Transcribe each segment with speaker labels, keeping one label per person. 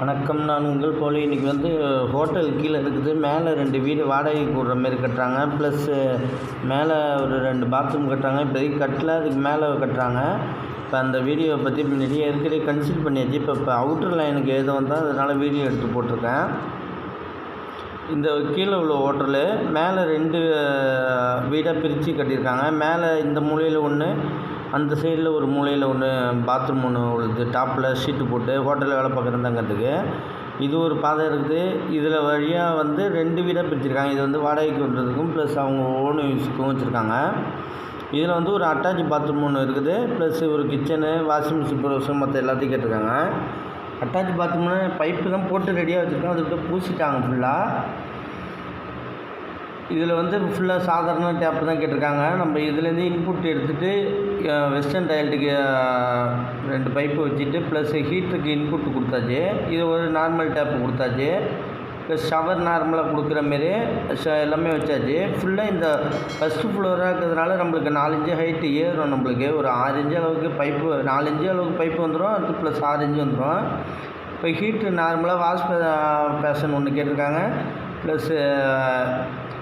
Speaker 1: வணக்கம். நான் உங்கள் போல இன்றைக்கி வந்து ஹோட்டல் கீழே இருக்குது. மேலே ரெண்டு வீடு வாடகைக்கு விட்ற மாரி கட்டுறாங்க. ப்ளஸ்ஸு மேலே ஒரு ரெண்டு பாத்ரூம் கட்டுறாங்க. இப்போதைக்கு கட்டல. அதுக்கு மேலே கட்டுறாங்க. இப்போ அந்த வீடியோவை பற்றி நிறைய ஏற்கனவே கன்சிடர் பண்ணியாச்சு. இப்போ இப்போ அவுட்டர் லைனுக்கு எது வந்தால் அதனால் வீடியோ எடுத்து போட்டிருக்கேன். இந்த கீழே உள்ள ஹோட்டலு மேலே ரெண்டு வீடாக பிரித்து கட்டியிருக்காங்க. மேலே இந்த மூலையில் ஒன்று அந்த சைடில் ஒரு மூலையில் ஒன்று பாத்ரூம் ஒன்று உள்ளது. டாப்பில் ஷீட்டு போட்டு ஹோட்டலில் வேலை பார்க்குறதாங்கிறதுக்கு இது ஒரு பாதை இருக்குது. இதில் வழியாக வந்து ரெண்டு வீடாக பிரிச்சிருக்காங்க. இது வந்து வாடகைக்கு விடுறதுக்கும் ப்ளஸ் அவங்க ஓன் யூஸுக்கும் வச்சுருக்காங்க. இதில் வந்து ஒரு அட்டாச் பாத்ரூம் ஒன்று இருக்குது. ப்ளஸ் ஒரு கிச்சனு வாஷிங் மிஷின் ப்ரொவிஷன் மற்ற எல்லாத்தையும் கேட்டிருக்காங்க. அட்டாச் பாத்ரூம்னு பைப்பு தான் போட்டு ரெடியாக வச்சுருக்கோம் அதுக்கிட்ட பூசிட்டாங்க ஃபுல்லாக இதில் வந்து ஃபுல்லாக சாதாரண டேப்பு தான் கேட்டிருக்காங்க. நம்ம இதுலேருந்து இன்புட் எடுத்துகிட்டு வெஸ்டர்ன் டயல்ட்டுக்கு ரெண்டு பைப்பு வச்சுட்டு ப்ளஸ் ஹீட்டருக்கு இன்புட் கொடுத்தாச்சு. இது ஒரு நார்மல் டேப்பு கொடுத்தாச்சு. ப்ளஸ் ஷவர் நார்மலாக கொடுக்குற மாரி ஷ எல்லாமே வச்சாச்சு. ஃபுல்லாக இந்த ஃபஸ்ட்டு ஃப்ளோராக இருக்கிறதுனால நம்மளுக்கு நாலஞ்சு ஹைட்டு ஏறும் நம்மளுக்கு. ஒரு ஆறு அளவுக்கு பைப்பு நாலஞ்சு அளவுக்கு பைப்பு வந்துடும் அடுத்து ப்ளஸ் ஆறஞ்சு வந்துடும் இப்போ ஹீட்ரு நார்மலாக வாஷ் பேஷன் ஒன்று கேட்டிருக்காங்க. ப்ளஸ்ஸு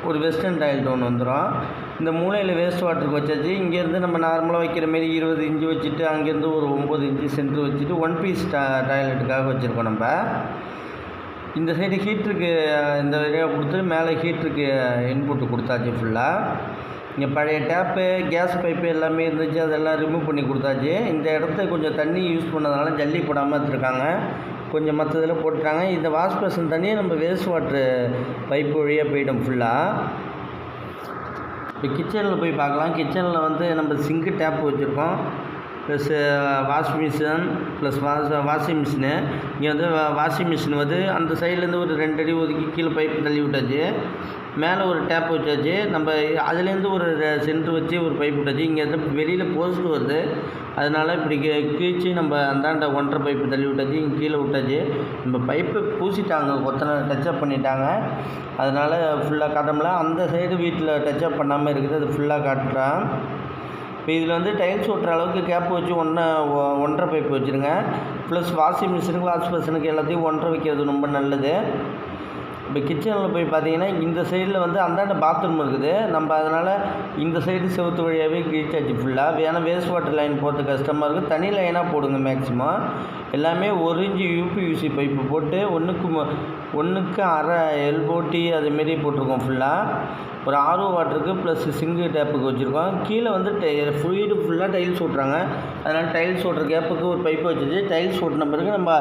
Speaker 1: ஒரு வெஸ்டர்ன் டாய்லெட் ஒன்று வந்துடும் இந்த மூலையில் வேஸ்ட் வாட்டருக்கு வச்சாச்சு. இங்கேருந்து நம்ம நார்மலாக வைக்கிற மாரி இருபது இன்ச்சு வச்சுட்டு அங்கேருந்து ஒரு ஒம்பது இன்ச்சு சென்ட்ரு வச்சுட்டு ஒன் பீஸ் டா டாய்லெட்டுக்காக வச்சுருக்கோம் நம்ம. இந்த சைடு ஹீட்ருக்கு இந்த வழியாக கொடுத்து மேலே ஹீட்ருக்கு இன்புட்டு கொடுத்தாச்சு ஃபுல்லாக இங்கே பழைய டேப்பு கேஸ் பைப்பு எல்லாமே இருந்துச்சு அதெல்லாம் ரிமூவ் பண்ணி கொடுத்தாச்சு. இந்த இடத்த கொஞ்சம் தண்ணி யூஸ் பண்ணதுனால ஜல்லி போடாமல் எடுத்துருக்காங்க கொஞ்சம் மற்றதில் போட்டுட்டாங்க. இந்த வாஷ் பேஷன் தண்ணியை நம்ம வேஸ்ட் வாட்ரு பைப் வழியாக போயிடும் ஃபுல்லாக இப்போ கிச்சனில் போய் பார்க்கலாம். கிச்சனில் வந்து நம்ம சிங்கு டேப் வச்சுருக்கோம். Plus wash machine plus wash washing machine இங்கே வந்து வாஷிங் மிஷின் வந்து அந்த சைட்லேருந்து ஒரு ரெண்டு அடி ஒதுக்கி கீழே பைப் தள்ளி விட்டாச்சு. மேலே ஒரு டேப் வச்சாச்சு. நம்ம அதுலேருந்து ஒரு சென்ட்ரு வச்சு ஒரு பைப் விட்டாச்சு. இங்கே வெளியில் போஸ்ட்டு வருது. அதனால் இப்படி கீழ்ச்சி நம்ம அந்தாண்ட ஒன்றரை பைப்பு தள்ளி விட்டாச்சு. இங்கே கீழே விட்டாச்சு. நம்ம பைப்பு பூசிட்டாங்க. கொத்தனை டச்சப் பண்ணிட்டாங்க. அதனால் ஃபுல்லாக காட்டமில்ல அந்த சைடு வீட்டில் டச்சப் பண்ணாமல் இருக்குது. அது ஃபுல்லாக காட்டுறான். இப்போ இதில் வந்து டைல்ஸ் ஒட்டுற அளவுக்கு கேப் வச்சு ஒன்றை ஒன்றரை பைப் வச்சுருங்க. ப்ளஸ் வாஷிங் மிஷினுக்கு வாஷ் மிஷினுக்கு எல்லாத்தையும் ஒன்றரை வைக்கிறது ரொம்ப நல்லது. இப்போ கிச்சனில் போய் பார்த்தீங்கன்னா இந்த சைடில் வந்து அந்தாண்ட பாத்ரூம் இருக்குது. நம்ம அதனால் இந்த சைடு செவுத்து வழியாகவே கிழிச்சாச்சு ஃபுல்லாக ஏன்னா வேஸ்ட் வாட்டர் லைன் போட்டு கஷ்டமாக இருக்குது தனி லைனாக போடுங்க மேக்ஸிமம் எல்லாமே ஒரு இன்ச்சு யூபியூசி பைப்பு போட்டு ஒன்றுக்கு ஒன்றுக்கு அரை எல்போட்டி அதுமாரி போட்டிருக்கோம் ஃபுல்லாக ஒரு ஆர்ஓ வாட்டருக்கு ப்ளஸ் சிங்கு டேப்புக்கு வச்சுருக்கோம். கீழே வந்து டை வீடு ஃபுல்லாக டைல்ஸ் ஓட்டுறாங்க. அதனால் டைல்ஸ் ஓட்டுற கேப்புக்கு ஒரு பைப்பு வச்சுட்டு டைல்ஸ் ஓட்டின பிறகு நம்ம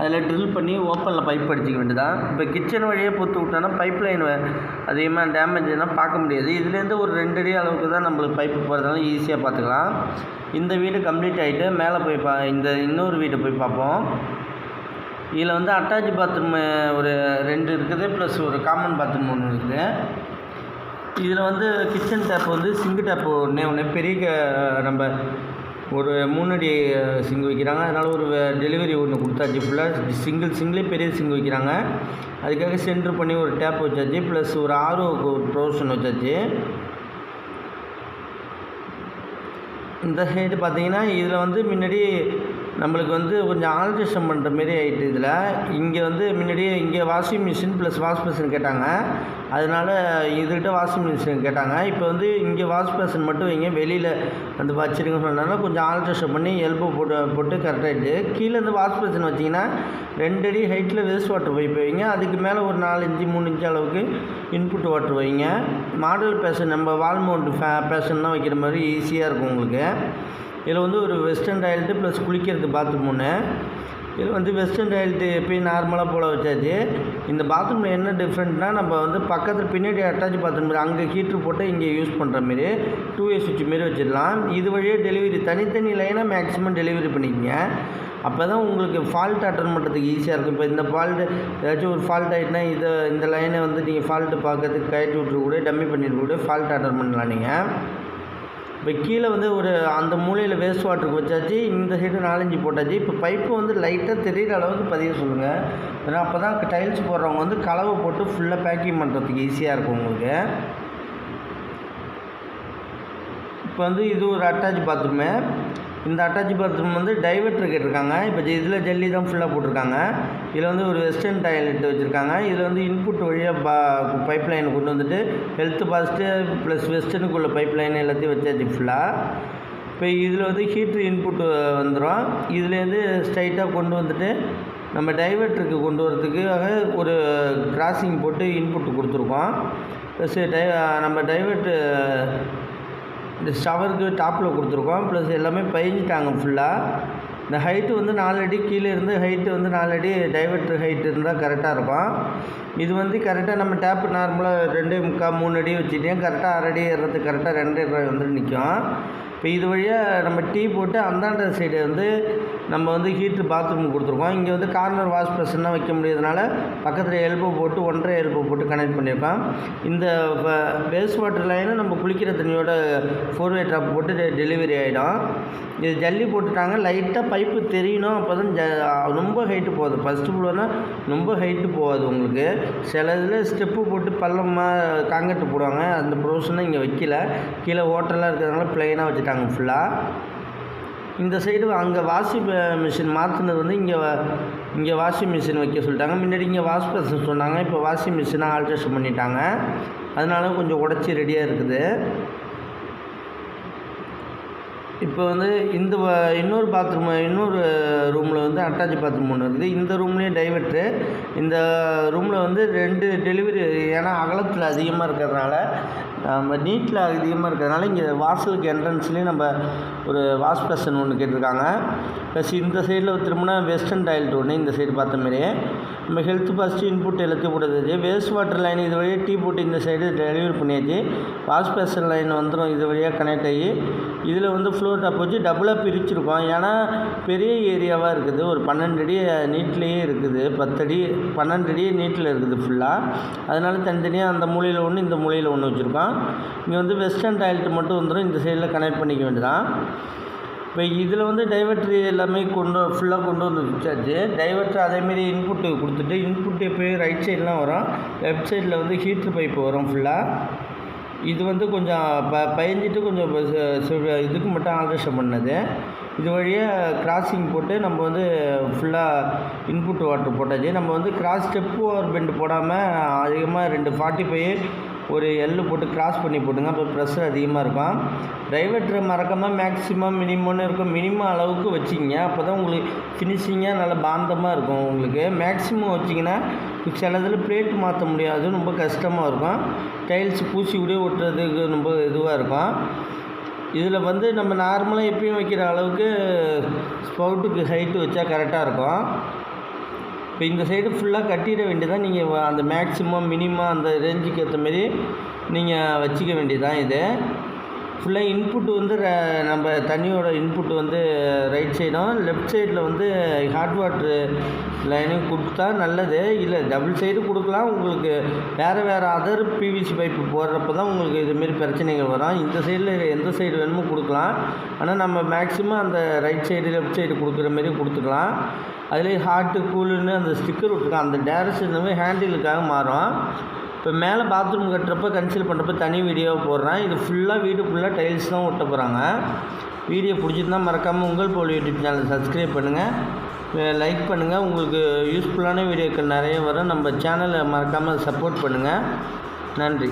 Speaker 1: அதில் ட்ரில் பண்ணி ஓப்பனில் பைப் அடிச்சிக்க வேண்டியதான் இப்போ கிச்சன் வழியே பொத்து விட்டோன்னா பைப் லைன் அதிகமாக டேமேஜ்னால் பார்க்க முடியாது. இதுலேருந்து ஒரு ரெண்டு அடி அளவுக்கு தான் நம்மளுக்கு பைப்பு போகிறதுனால ஈஸியாக பார்த்துக்கலாம். இந்த வீடு கம்ப்ளீட் ஆகிட்டு மேலே போய் பா இந்த இன்னொரு வீட்டை போய் பார்ப்போம். இதில் வந்து அட்டாச் பாத்ரூம் ஒரு ரெண்டு இருக்குது ப்ளஸ் ஒரு காமன் பாத்ரூம் ஒன்று இருக்குது. இதில் வந்து கிச்சன் டேப் வந்து சிங்கு டேப் ஒன்று ஒன்று பெரிய நம்ம ஒரு மூணடி சிங்கு வைக்கிறாங்க. அதனால் ஒரு டெலிவரி ஒன்று கொடுத்தாச்சு ஃபுல்லாக சிங்கிள் சிங்கிளே பெரிய சிங்கு வைக்கிறாங்க. அதுக்காக சென்ட்ரு பண்ணி ஒரு டேப் வச்சாச்சு. ப்ளஸ் ஒரு ஆர்ஓக்கு ஒரு ப்ரொவிஷன் வச்சாச்சு. இந்த சைடு பார்த்தீங்கன்னா இதில் வந்து முன்னாடி நம்மளுக்கு வந்து கொஞ்சம் ஆல்ட்ரேஷன் பண்ணுற மாரி ஆகிட்டு இதில். இங்கே வந்து முன்னாடியே இங்கே washing machine plus wash machine கேட்டாங்க. அதனால் இதுக்கிட்ட வாஷிங் மிஷின் கேட்டாங்க. இப்போ வந்து இங்கே வாஷ் மிஷின் மட்டும் வைங்க. வெளியில் வந்து வச்சுருங்க சொன்னாலும் கொஞ்சம் ஆல்ட்ரேஷன் பண்ணி எல்போ போட்டு போட்டு கரெக்டாகிட்டு கீழே இருந்து வாஷ் மிஷின் வச்சிங்கன்னா ரெண்டு அடி ஹைட்டில் வேஸ்ட் வாட்டர் பைப் வைங்க. அதுக்கு மேலே ஒரு நாலு இன்ச்சு மூணு இன்ச்சு அளவுக்கு இன்புட் வாட்டர் வைங்க. மாடல் பேஷன் நம்ம வால்மௌண்ட் ஃபே பேஷன்லாம் வைக்கிற மாதிரி ஈஸியாக இருக்கும் உங்களுக்கு. இதில் வந்து ஒரு வெஸ்டர்ன் டாய்லெட்டு ப்ளஸ் குளிக்கிறது பாத்ரூம் ஒன்று இதில் வந்து வெஸ்டர்ன் டாய்லெட்டு எப்பயும் நார்மலாக போல் வச்சாச்சு. இந்த பாத்ரூமில் என்ன டிஃப்ரெண்ட்னா நம்ம வந்து பக்கத்தில் பின்னாடி அட்டாச் பாத்ரூம் அங்கே ஹீட்ரு போட்டு இங்கே யூஸ் பண்ணுற மாரி டூ ஏ சுவிட்ச் மாரி வச்சிடலாம். இது வழியாக டெலிவரி தனித்தனி லைனாக மேக்ஸிமம் டெலிவரி பண்ணிக்கங்க. அப்போ தான் உங்களுக்கு ஃபால்ட் அட்டன் பண்ணுறதுக்கு ஈஸியாக இருக்கும். இப்போ இந்த ஃபால்ட்டு ஏதாச்சும் ஒரு ஃபால்ட் ஆகிட்டுனா இதை இந்த லைனை வந்து நீங்கள் ஃபால்ட்டு பார்க்கறதுக்கு கழட்டி விட்டுருக்கூட டம்மி பண்ணிட்டு கூட ஃபால்ட் அட்டன் பண்ணலாம் நீங்கள் இப்போ கீழே வந்து ஒரு அந்த மூலையில் வேஸ்ட் வாட்டருக்கு வச்சாச்சு இந்த சைடு நாலஞ்சு போட்டாச்சு. இப்போ பைப்பு வந்து லைட்டாக தெரிகிற அளவுக்கு பதிய சொல்லுங்கள் ஏன்னா அப்போ தான் டைல்ஸ் போடுறவங்க வந்து கலவை போட்டு ஃபுல்லாக பேக்கிங் பண்ணுறதுக்கு ஈஸியாக இருக்கும் உங்களுக்கு. இப்போ வந்து இது ஒரு அட்டாச் பாத்ரூமு இந்த அட்டாச் பாத்ரூம் வந்து டைவர்ட்ரு கேட்டிருக்காங்க. இப்போ இதில் ஜல்லி தான் ஃபுல்லாக போட்டிருக்காங்க. இதில் வந்து ஒரு வெஸ்டர்ன் டாய்லெட் வச்சுருக்காங்க. இதில் வந்து இன்புட் வழியாக பா பைப் லைனை கொண்டு வந்துட்டு ஹெல்த் பாசிட்டிவ் ப்ளஸ் வெஸ்டர்னுக்குள்ள பைப் லைன் எல்லாத்தையும் வச்சாச்சு ஃபுல்லாக இப்போ இதில் வந்து ஹீட்ரு இன்புட் வந்துடும் இதுலேருந்து ஸ்ட்ரைட்டாக கொண்டு வந்துட்டு நம்ம டைவர்ட்ருக்கு கொண்டு வரதுக்காக ஒரு கிராசிங் போட்டு இன்புட் கொடுத்துருக்கோம். ப்ளஸ் டை நம்ம டைவர்ட்டு இந்த ஷவருக்கு டாப்பில் கொடுத்துருக்கோம். ப்ளஸ் எல்லாமே பயிஞ்சிட்டாங்க ஃபுல்லாக இந்த ஹைட்டு வந்து நாலு அடி கீழே இருந்து ஹைட்டு வந்து நாலு அடி டைவர்ட்ரு ஹைட்டு இருந்தால் கரெக்டாக இருக்கும். இது வந்து கரெக்டாக நம்ம டேப்பு நார்மலாக ரெண்டு முக்கால் மூணு அடி வச்சுட்டேன் கரெக்டாக அரை அடி ஏறுறதுக்கு கரெக்டாக ரெண்டு அடி வந்து நிற்கும் இப்போ இது வழியாக நம்ம டீ போட்டு அந்தாண்ட சைடு வந்து நம்ம வந்து ஹீட்ரு பாத்ரூம் கொடுத்துருக்கோம். இங்கே வந்து கார்னர் வாஷ் பேஷன்லாம் வைக்க முடியாதனால பக்கத்தில் எல்போ போட்டு ஒன்றரை எல்போ போட்டு கனெக்ட் பண்ணியிருக்கோம் இந்த வேஸ்ட் வாட்டர் லைனை நம்ம குளிக்கிற தண்ணியோட ஃபோர்வே ட்ராப் போட்டு டெலிவரி ஆகிடும் இது ஜல்லி போட்டுட்டாங்க. லைட்டாக பைப்பு தெரியணும். அப்போ தான் ஜ ரொம்ப ஹைட்டு போகாது. ஃபஸ்ட்டு ஃப்ளோர்னால் ரொம்ப ஹைட்டு போகாது உங்களுக்கு. சில இதில் ஸ்டெப்பு போட்டு பள்ளமாக காங்கிரட்டு போடுவாங்க. அந்த ப்ரொவிஷனை இங்கே வைக்கல. கீழே ஹோட்டலாக இருக்கிறதுனால ப்ளைனாக வச்சுட்டாங்க ஃபுல்லாக இந்த சைடு அங்கே வாஷிங் மிஷின் மாற்றினது வந்து இங்கே இங்கே வாஷிங் மிஷின் வைக்க சொல்லிட்டாங்க. முன்னாடி இங்கே வாஷ் பேஷன் சொன்னாங்க. இப்போ வாஷிங் மிஷினாக ஆல்ட்ரேஷன் பண்ணிட்டாங்க. அதனால கொஞ்சம் உடச்சி ரெடியாக இருக்குது. இப்போ வந்து இந்த இன்னொரு பாத்ரூம் இன்னொரு ரூமில் வந்து அட்டாச் பாத்ரூம் ஒன்று இருக்குது. இந்த ரூம்லேயும் டைவர்ட்டு இந்த ரூமில் வந்து ரெண்டு டெலிவரி ஏன்னா அகலத்தில் அதிகமாக இருக்கிறதுனால நம்ம நீட்டில் அதிகமாக இருக்கிறதுனால இங்கே வாசலுக்கு என்ட்ரன்ஸ்லேயும் நம்ம ஒரு வாஷ் பேஷன் ஒன்று கேட்டிருக்காங்க. ப்ளஸ் இந்த சைடில் திரும்பினா வெஸ்டர்ன் டாய்லெட் ஒன்று இந்த சைடு பார்த்த மாதிரியே. நம்ம ஹெல்த் ஃபஸ்ட்டு இன்புட் எழுத்து போடுறது வேஸ்ட் வாட்டர் லைன் இது வழியாக டீ போட்டு இந்த சைடு டெலிவரி பண்ணியாச்சு. வாஷ்பேஷன் லைன் வந்துடும் இது வழியாக கனெக்ட் ஆகி. இதில் வந்து ஃப்ளோர் டாப் வச்சு டபுளாக பிரிச்சிருக்கோம். ஏன்னா பெரிய ஏரியாவாக இருக்குது. ஒரு பன்னெண்டு அடி நீட்லேயே இருக்குது. பத்தடி பன்னெண்டு அடி நீட்டில் இருக்குது ஃபுல்லாக அதனால் தனித்தனியாக அந்த மூலையில் ஒன்று இந்த மூலையில் ஒன்று வச்சுருக்கோம். இங்கே வந்து வெஸ்டர்ன் டாய்லெட் மட்டும் வந்துடும் இந்த சைடில் கனெக்ட் பண்ணிக்க வேண்டியதான் இப்போ இதில் வந்து டைவர்ட்ரு எல்லாமே கொண்டு ஃபுல்லாக கொண்டு வந்து வச்சாச்சு. டைவர்ட்ரு அதேமாரி இன்புட்டு கொடுத்துட்டு இன்புட்டு போய் ரைட் சைட்லாம் வரும். லெஃப்ட் சைடில் வந்து ஹீட்ரு பைப்பு வரும் ஃபுல்லாக இது வந்து கொஞ்சம் ப பயந்துட்டு கொஞ்சம் இதுக்கு மட்டும் ஆல்ட்ரேஷன் பண்ணது. இது வழியாக கிராசிங் போட்டு நம்ம வந்து ஃபுல்லாக இன்புட் வாட்டர் போட்டாச்சு. நம்ம வந்து கிராஸ் ஸ்டெப்பு ஒரு பெண்டு போடாமல் அதிகமாக ரெண்டு ஃபார்ட்டி ஃபைவ் ஒரு எள்ளு போட்டு கிராஸ் பண்ணி போட்டுங்க. அப்போ ப்ரெஷர் அதிகமாக இருக்கும். டைவர்ட்ரு மறக்காமல் மேக்ஸிமம் மினிமம்னு இருக்கும். மினிமம் அளவுக்கு வச்சிங்க அப்போ தான் உங்களுக்கு ஃபினிஷிங்காக நல்லா பாந்தமாக இருக்கும் உங்களுக்கு. மேக்ஸிமம் வச்சிங்கன்னா சில இதில் பிளேட் மாற்ற முடியாது. ரொம்ப கஷ்டமாக இருக்கும். டைல்ஸ் பூசி விட ஒட்டுறதுக்கு ரொம்ப இதுவாக இருக்கும். இதில் வந்து நம்ம நார்மலாக எப்பயும் வைக்கிற அளவுக்கு ஸ்பவுட்டுக்கு ஹைட்டு வச்சா கரெக்டாக இருக்கும். இப்போ இந்த சைடு ஃபுல்லாக கட்டிட வேண்டியதான் நீங்கள் அந்த மேக்ஸிமம் மினிமம் அந்த ரேஞ்சுக்கு ஏற்ற மாரி நீங்கள் வச்சுக்க வேண்டியதான் இது. ஃபுல்லாக இன்புட் வந்து ர- நம்ம தண்ணியோட இன்புட் வந்து ரைட் சைடும் லெஃப்ட் சைடில் வந்து ஹாட் வாட்ரு லைனும் கொடுத்தா நல்லது. இல்லை டபுள் சைடு கொடுக்கலாம். உங்களுக்கு வேறு வேறு அதர் பிவிசி பைப்பு போடுறப்ப தான் உங்களுக்கு இதுமாரி பிரச்சனைகள் வரும். இந்த சைடில் எந்த சைடு வேணுமோ கொடுக்கலாம். ஆனால் நம்ம மேக்ஸிமம் அந்த ரைட் சைடு லெஃப்ட் சைடு கொடுக்குற மாரி கொடுத்துக்கலாம். அதுலேயே ஹார்ட்டு கூலுன்னு அந்த ஸ்டிக்கர் விட்ருக்கான் அந்த டேரக்ஷன் ஹேண்டிலுக்காக மாறும். இப்போ மேலே பாத்ரூம் கட்டுறப்ப கன்சீல் பண்ணுறப்ப தனி வீடியோ போடுறேன். இது ஃபுல்லாக வீடு ஃபுல்லாக டைல்ஸ் தான் ஒட்ட போகிறாங்க வீடியோ பிடிச்சிருந்தா மறக்காமல் உங்கள் போல் யூடியூப் சேனல் சப்ஸ்கிரைப் பண்ணுங்கள் லைக் பண்ணுங்கள் உங்களுக்கு யூஸ்ஃபுல்லான வீடியோக்கள் நிறைய வரும். நம்ம சேனலை மறக்காமல் சப்போர்ட் பண்ணுங்கள் நன்றி.